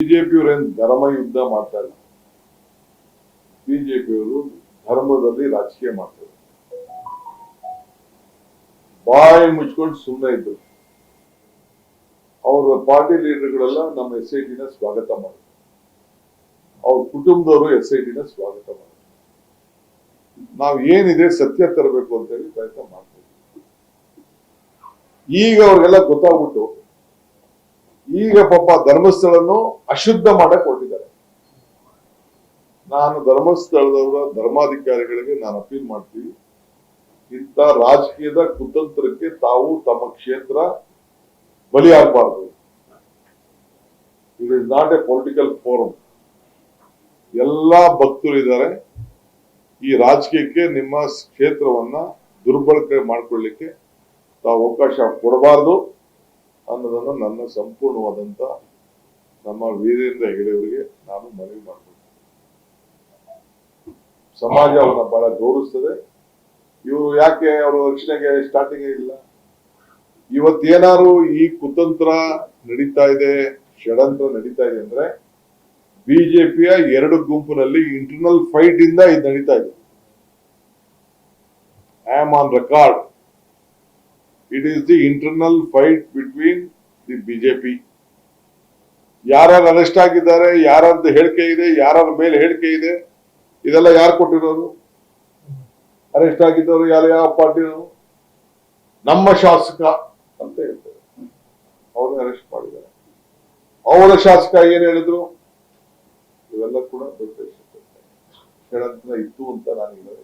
ಬಿಜೆಪಿಯವರೇನು ಧರ್ಮ ಯುದ್ಧ ಮಾಡ್ತಾ ಇಲ್ಲ? ಬಿಜೆಪಿಯವರು ಧರ್ಮದಲ್ಲಿ ರಾಜಕೀಯ ಮಾಡ್ತಾರೆ. ಬಾಯಿ ಮುಚ್ಕೊಂಡು ಸುಮ್ಮನೆ ಇದ್ರು. ಅವರ ಪಾರ್ಟಿ ಲೀಡರ್ಗಳೆಲ್ಲ ನಮ್ಮ ಎಸ್ ಐ ಟಿನ ಸ್ವಾಗತ ಮಾಡಿದ್ರು. ಅವ್ರ ಕುಟುಂಬದವರು ಎಸ್ ಐ ಟಿನ ಸ್ವಾಗತ ಮಾಡಿದ್ರು. ನಾವು ಏನಿದೆ ಸತ್ಯ ತರಬೇಕು ಅಂತ ಹೇಳಿ ಪ್ರಯತ್ನ ಮಾಡ್ತೀವಿ ಈಗ ಅವ್ರಿಗೆಲ್ಲ ಗೊತ್ತಾಗ್ಬಿಟ್ಟು ಈಗ ಪಾಪ ಧರ್ಮಸ್ಥಳನ್ನು ಅಶುದ್ಧ ಮಾಡಕ್ ಹೊರಟಿದ್ದಾರೆ ನಾನು ಧರ್ಮಸ್ಥಳದವರ ಧರ್ಮಾಧಿಕಾರಿಗಳಿಗೆ ನಾನು ಅಪೀಲ್ ಮಾಡ್ತೀವಿ ಇಂಥ ರಾಜಕೀಯದ ಕುತಂತ್ರಕ್ಕೆ ತಾವು ತಮ್ಮ ಕ್ಷೇತ್ರ ಬಲಿಯಾಗಬಾರ್ದು. It is not a political forum ಎಲ್ಲಾ ಭಕ್ತರು ಇದ್ದಾರೆ. ಈ ರಾಜಕೀಯಕ್ಕೆ ನಿಮ್ಮ ಕ್ಷೇತ್ರವನ್ನ ದುರ್ಬಳಕೆ ಮಾಡಿಕೊಳ್ಳಿಕ್ಕೆ ತಾವು ಅವಕಾಶ ಕೊಡಬಾರ್ದು. ಅನ್ನೋದನ್ನ ನನ್ನ ಸಂಪೂರ್ಣವಾದಂತ ನಮ್ಮ ವೀರೇಂದ್ರ ಹೆಗಡೆಯವರಿಗೆ ನಾನು ಮನವಿ ಮಾಡ್ತೀನಿ ಸಮಾಜ ಅವನ್ನ ಬಹಳ ಗೌರವಿಸ್ತದೆ. ಇವರು ಯಾಕೆ ಅವರು ರಕ್ಷಣೆಗೆ ಸ್ಟಾರ್ಟಿಂಗ್ ಇಲ್ಲ? ಇವತ್ತೇನಾದ್ರು ಈ ಕುತಂತ್ರ ನಡೀತಾ ಇದೆ ಷಡಂತ್ರ ನಡೀತಾ ಇದೆ ಅಂದ್ರೆ ಬಿಜೆಪಿಯ ಎರಡು ಗುಂಪಿನಲ್ಲಿ ಇಂಟರ್ನಲ್ ಫೈಟ್ ಇಂದ ಇದು ನಡೀತಾ ಇದೆ. I am on record it is the internal fight between the BJP ಯಾರ್ಯಾರು ಅರೆಸ್ಟ್ ಆಗಿದ್ದಾರೆ, ಯಾರ್ಯಾರ್ದು ಹೇಳಿಕೆ ಇದೆ, ಯಾರ್ಯಾರ ಮೇಲೆ ಹೇಳಿಕೆ ಇದೆ, ಇದೆಲ್ಲ ಯಾರು ಕೊಟ್ಟಿರೋರು ಅರೆಸ್ಟ್ ಆಗಿದ್ದವರು ಯಾರು, ಯಾವ ಪಾರ್ಟಿನವರು ನಮ್ಮ ಶಾಸಕ ಅಂತ ಹೇಳ್ತಾರೆ. ಅವ್ರನ್ನ ಅರೆಸ್ಟ್ ಮಾಡಿದ್ದಾರೆ. ಅವರ ಶಾಸಕ ಏನ್ ಹೇಳಿದ್ರು? ಇವೆಲ್ಲ ಕೂಡ ಷಡ್ಯಂತ್ರ ಇತ್ತು ಅಂತ ನಾನು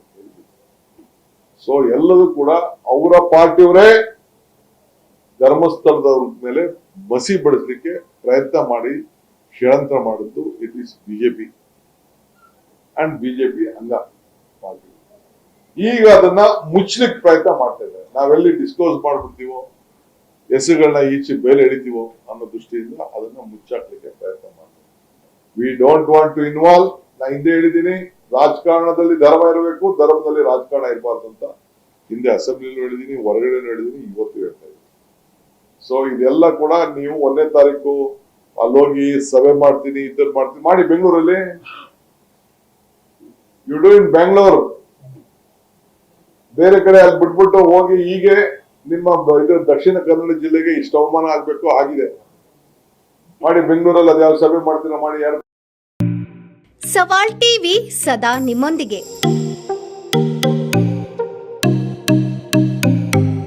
ಸೊ ಎಲ್ಲದೂ ಕೂಡ ಅವರ ಪಾರ್ಟಿಯವರೇ ಧರ್ಮಸ್ಥಳದವ್ರ ಮೇಲೆ ಮಸಿ ಬಡಿಸ್ಲಿಕ್ಕೆ ಪ್ರಯತ್ನ ಮಾಡಿ ಷಡ್ಯಂತ್ರ ಮಾಡಿದ್ದು it is BJP and BJP ಅಂಗ ಪಾರ್ಟಿ ಈಗ ಅದನ್ನ ಮುಚ್ಚಲಿಕ್ಕೆ ಪ್ರಯತ್ನ ಮಾಡ್ತಾ ಇದ್ದಾರೆ. ನಾವೆಲ್ಲಿ ಡಿಸ್ಕ್ಲೋಸ್ ಮಾಡ್ಬಿಡ್ತೀವೋ ಹೆಸರುಗಳನ್ನ ಈಚೆ ಬೇರೆ ಎಳಿತೀವೋ ಅನ್ನೋ ದೃಷ್ಟಿಯಿಂದ ಅದನ್ನ ಮುಚ್ಚಾಕ್ಲಿಕ್ಕೆ ಪ್ರಯತ್ನ ಮಾಡ್ತೀವಿ we don't want to involve ನಾ ಹಿಂದೆ ಹೇಳಿದ್ದೀನಿ, ರಾಜಕಾರಣದಲ್ಲಿ ಧರ್ಮ ಇರಬೇಕು, ಧರ್ಮದಲ್ಲಿ ರಾಜಕಾರಣ ಇರಬಾರ್ದು ಅಂತ ಹಿಂದೆ ಅಸೆಂಬ್ಲಿಲೂ ಹೇಳಿದೀನಿ ಹೊರಗಡೆ ಹೇಳಿದೀನಿ ಇವತ್ತು ಹೇಳ್ತಾ ಸೊ ಇದೆಲ್ಲ ಕೂಡ ನೀವು ಒಂದನೇ ತಾರೀಕು ಅಲ್ಲೋಗಿ ಸಭೆ ಮಾಡ್ತೀನಿ, ಇದ್ರಲ್ಲಿ ಮಾಡ್ತೀನಿ. ಮಾಡಿ ಬೆಂಗಳೂರಲ್ಲಿ. ಯು ಡೂ ಇನ್ ಬ್ಯಾಂಗ್ಳೂರ್ ಬೇರೆ ಕಡೆ ಅಲ್ಲಿ ಬಿಟ್ಬಿಟ್ಟು ಹೋಗಿ ಹೀಗೆ ನಿಮ್ಮ ಇದು ದಕ್ಷಿಣ ಕನ್ನಡ ಜಿಲ್ಲೆಗೆ ಇಷ್ಟು ಅವಮಾನ ಆಗ್ಬೇಕು, ಆಗಿದೆ. ಮಾಡಿ ಬೆಂಗಳೂರಲ್ಲಿ ಅದ್ಯಾವ ಸಭೆ ಮಾಡ್ತೀರಾ, ಮಾಡಿ ಯಾರು ಸವಾಲ್ ಟಿವಿ ಸದಾ ನಿಮ್ಮೊಂದಿಗೆ.